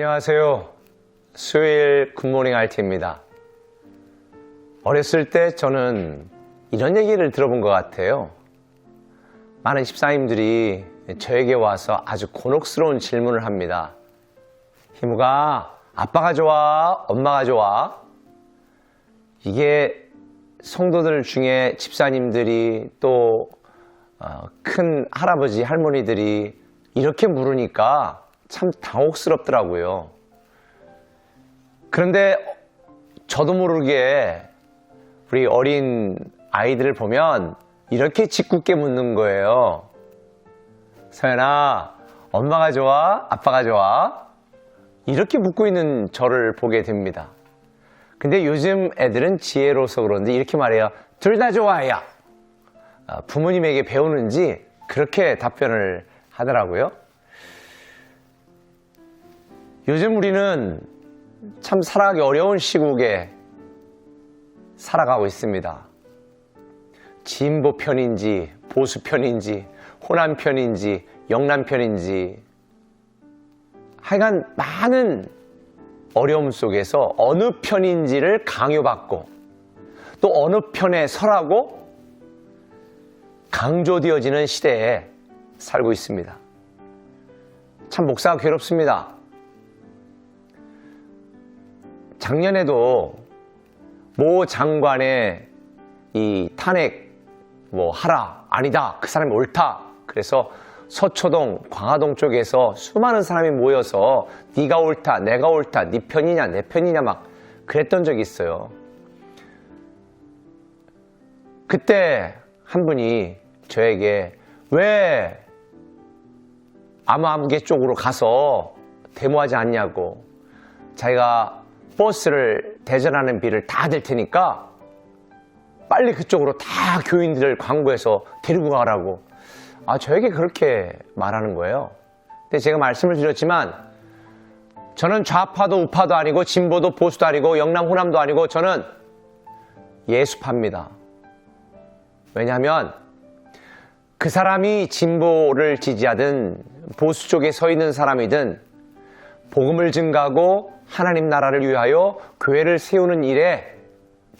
안녕하세요. 수요일 굿모닝 RT입니다. 어렸을 때 저는 이런 얘기를 들어본 것 같아요. 많은 집사님들이 저에게 와서 아주 곤혹스러운 질문을 합니다. 희무가 아빠가 좋아? 엄마가 좋아? 이게 성도들 중에 집사님들이 또 어, 큰 할아버지, 할머니들이 이렇게 물으니까 참 당혹스럽더라고요. 그런데 저도 모르게 우리 어린 아이들을 보면 이렇게 짓궂게 묻는 거예요. 서연아, 엄마가 좋아? 아빠가 좋아? 이렇게 묻고 있는 저를 보게 됩니다. 근데 요즘 애들은 지혜로서 그런데 이렇게 말해요. 둘 다 좋아야. 아, 부모님에게 배우는지 그렇게 답변을 하더라고요. 요즘 우리는 참 살아가기 어려운 시국에 살아가고 있습니다. 진보 편인지 보수 편인지 호남 편인지 영남 편인지 하여간 많은 어려움 속에서 어느 편인지를 강요받고 또 어느 편에 서라고 강조되어지는 시대에 살고 있습니다. 참 목사가 괴롭습니다. 작년에도 모 장관의 이 탄핵 뭐 하라 아니다 그 사람이 옳다 그래서 서초동 광화동 쪽에서 수많은 사람이 모여서 네가 옳다 내가 옳다 네 편이냐 내 편이냐 막 그랬던 적이 있어요. 그때 한 분이 저에게 왜 아무아무개 쪽으로 가서 데모하지 않냐고 자기가 버스를 대전하는 비를 다댈 테니까 빨리 그쪽으로 다 교인들을 광고해서 데리고 가라고. 아 저에게 그렇게 말하는 거예요. 근데 제가 말씀을 드렸지만 저는 좌파도 우파도 아니고 진보도 보수도 아니고 영남 호남도 아니고 저는 예수파입니다. 왜냐하면 그 사람이 진보를 지지하든 보수 쪽에 서 있는 사람이든 복음을 증가하고 하나님 나라를 위하여 교회를 세우는 일에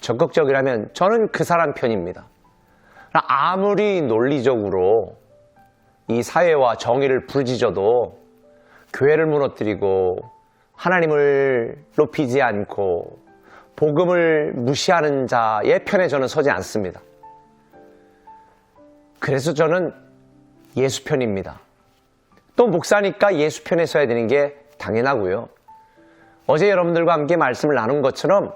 적극적이라면 저는 그 사람 편입니다. 아무리 논리적으로 이 사회와 정의를 부르짖어도 교회를 무너뜨리고 하나님을 높이지 않고 복음을 무시하는 자의 편에 저는 서지 않습니다. 그래서 저는 예수 편입니다. 또 목사니까 예수 편에 서야 되는 게 당연하고요. 어제 여러분들과 함께 말씀을 나눈 것처럼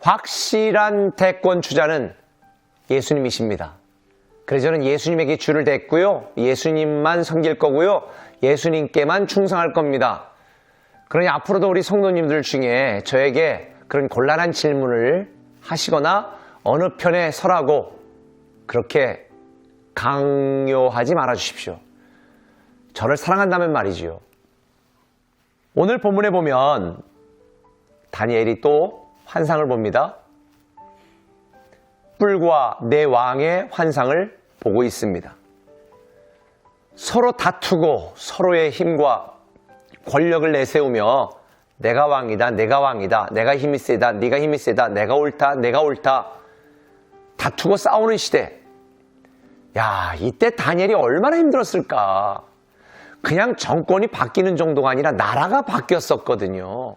확실한 대권 주자는 예수님이십니다. 그래서 저는 예수님에게 줄을 댔고요. 예수님만 섬길 거고요. 예수님께만 충성할 겁니다. 그러니 앞으로도 우리 성도님들 중에 저에게 그런 곤란한 질문을 하시거나 어느 편에 서라고 그렇게 강요하지 말아 주십시오. 저를 사랑한다면 말이지요. 오늘 본문에 보면 다니엘이 또 환상을 봅니다. 뿔과 내 왕의 환상을 보고 있습니다. 서로 다투고 서로의 힘과 권력을 내세우며 내가 왕이다, 내가 왕이다, 내가 힘이 세다, 네가 힘이 세다, 내가 옳다, 내가 옳다 다투고 싸우는 시대. 야, 이때 다니엘이 얼마나 힘들었을까? 그냥 정권이 바뀌는 정도가 아니라 나라가 바뀌었었거든요.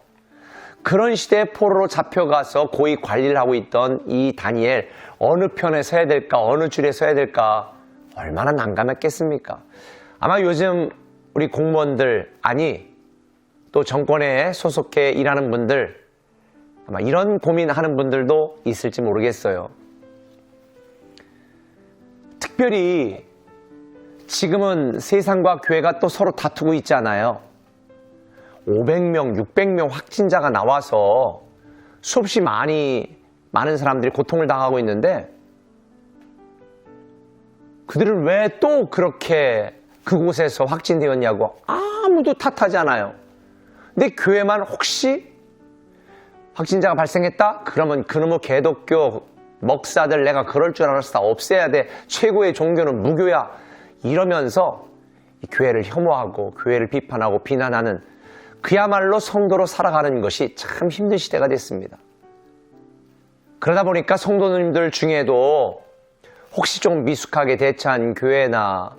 그런 시대에 포로로 잡혀가서 고위 관리를 하고 있던 이 다니엘 어느 편에 서야 될까 어느 줄에 서야 될까 얼마나 난감했겠습니까? 아마 요즘 우리 공무원들 아니 또 정권에 소속해 일하는 분들 아마 이런 고민하는 분들도 있을지 모르겠어요. 특별히 지금은 세상과 교회가 또 서로 다투고 있잖아요. 500명, 600명 확진자가 나와서 수없이 많이, 많은 사람들이 고통을 당하고 있는데 그들은 왜또 그렇게 그곳에서 확진되었냐고 아무도 탓하지 않아요. 근데 교회만 혹시 확진자가 발생했다? 그러면 그놈의 개독교 먹사들 내가 그럴 줄 알았어. 없애야 돼. 최고의 종교는 무교야. 이러면서 교회를 혐오하고 교회를 비판하고 비난하는 그야말로 성도로 살아가는 것이 참 힘든 시대가 됐습니다. 그러다 보니까 성도님들 중에도 혹시 좀 미숙하게 대처한 교회나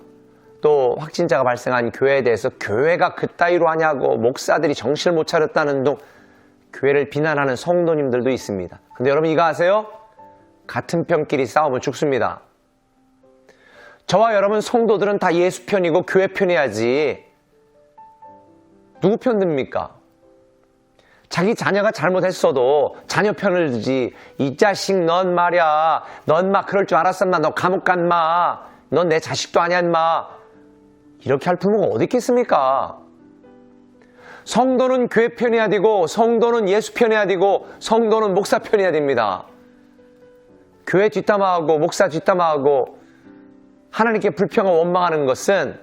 또 확진자가 발생한 교회에 대해서 교회가 그따위로 하냐고 목사들이 정신을 못 차렸다는 둥 교회를 비난하는 성도님들도 있습니다. 근데 여러분 이거 아세요? 같은 편끼리 싸우면 죽습니다. 저와 여러분 성도들은 다 예수 편이고 교회 편이야지. 누구 편 듭니까? 자기 자녀가 잘못했어도 자녀 편을 들지. 이 자식 넌 말이야. 넌 막 그럴 줄 알았었나. 너 감옥 간 마. 넌 내 자식도 아니야 마. 이렇게 할 부모가 어디 있겠습니까? 성도는 교회 편이야 되고 성도는 예수 편이야 되고 성도는 목사 편이야 됩니다. 교회 뒷담화하고 목사 뒷담화하고 하나님께 불평을 원망하는 것은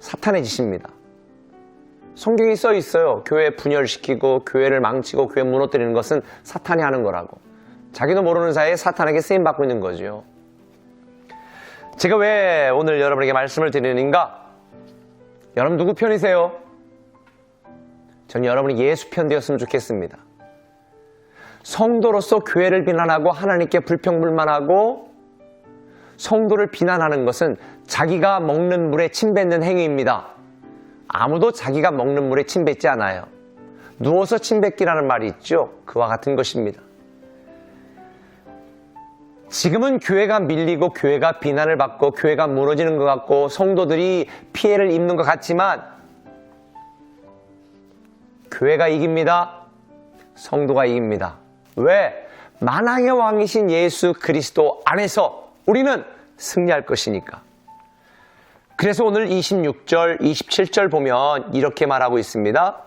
사탄의 짓입니다. 성경이 써 있어요. 교회 분열시키고 교회를 망치고 교회 무너뜨리는 것은 사탄이 하는 거라고. 자기도 모르는 사이에 사탄에게 쓰임 받고 있는 거죠. 제가 왜 오늘 여러분에게 말씀을 드리는가? 여러분 누구 편이세요? 전 여러분이 예수 편 되었으면 좋겠습니다. 성도로서 교회를 비난하고 하나님께 불평불만하고 성도를 비난하는 것은 자기가 먹는 물에 침 뱉는 행위입니다. 아무도 자기가 먹는 물에 침 뱉지 않아요. 누워서 침 뱉기라는 말이 있죠. 그와 같은 것입니다. 지금은 교회가 밀리고 교회가 비난을 받고 교회가 무너지는 것 같고 성도들이 피해를 입는 것 같지만 교회가 이깁니다. 성도가 이깁니다. 왜? 만왕의 왕이신 예수 그리스도 안에서 우리는 승리할 것이니까. 그래서 오늘 26절, 27절 보면 이렇게 말하고 있습니다.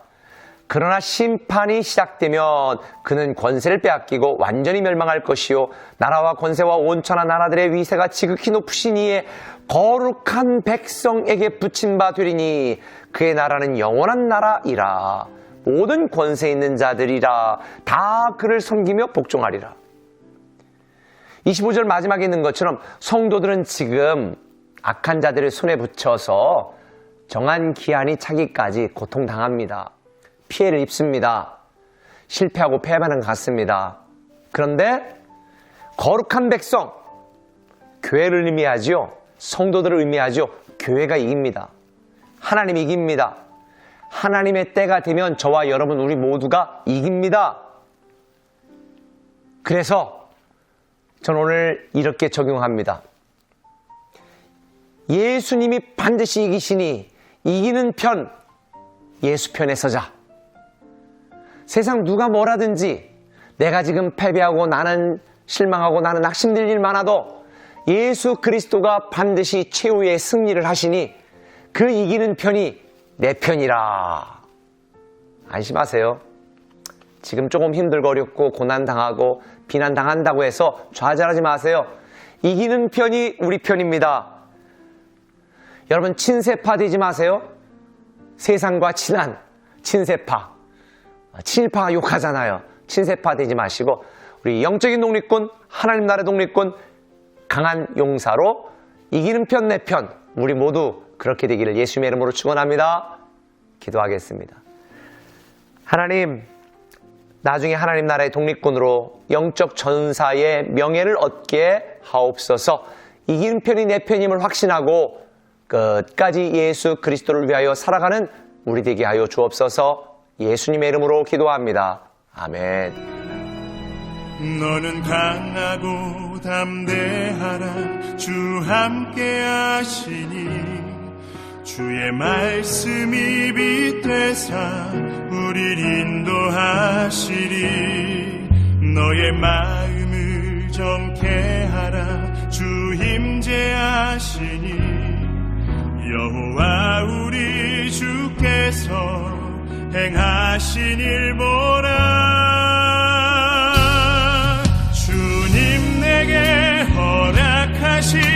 그러나 심판이 시작되면 그는 권세를 빼앗기고 완전히 멸망할 것이요 나라와 권세와 온천한 나라들의 위세가 지극히 높으신 이에 거룩한 백성에게 붙인 바 되리니 그의 나라는 영원한 나라이라 모든 권세 있는 자들이라 다 그를 섬기며 복종하리라 25절 마지막에 있는 것처럼 성도들은 지금 악한 자들의 손에 붙여서 정한 기한이 차기까지 고통당합니다. 피해를 입습니다. 실패하고 패배하는 것 같습니다. 그런데 거룩한 백성, 교회를 의미하지요. 성도들을 의미하죠. 교회가 이깁니다. 하나님 이깁니다. 하나님의 때가 되면 저와 여러분 우리 모두가 이깁니다. 그래서 전 오늘 이렇게 적용합니다. 예수님이 반드시 이기시니 이기는 편 예수 편에 서자. 세상 누가 뭐라든지 내가 지금 패배하고 나는 실망하고 나는 낙심될 일 많아도 예수 그리스도가 반드시 최후의 승리를 하시니 그 이기는 편이 내 편이라. 안심하세요. 지금 조금 힘들고 어렵고 고난당하고 비난당한다고 해서 좌절하지 마세요. 이기는 편이 우리 편입니다. 여러분 친세파 되지 마세요. 세상과 친한 친세파. 친일파가 욕하잖아요. 친세파 되지 마시고 우리 영적인 독립군, 하나님 나라의 독립군, 강한 용사로 이기는 편 내 편 우리 모두 그렇게 되기를 예수님의 이름으로 축원합니다. 기도하겠습니다. 하나님 나중에 하나님 나라의 독립군으로 영적 전사의 명예를 얻게 하옵소서 이기는 편이 내 편임을 확신하고 끝까지 예수 그리스도를 위하여 살아가는 우리 되게 하여 주옵소서 예수님의 이름으로 기도합니다. 아멘. 너는 강하고 담대하라 주 함께 하시니 주의 말씀이 빛되사 우릴 인도하시리. 너의 마음을 정케 하라. 주 힘제하시니. 여호와 우리 주께서 행하신 일 보라. 주님 내게 허락하신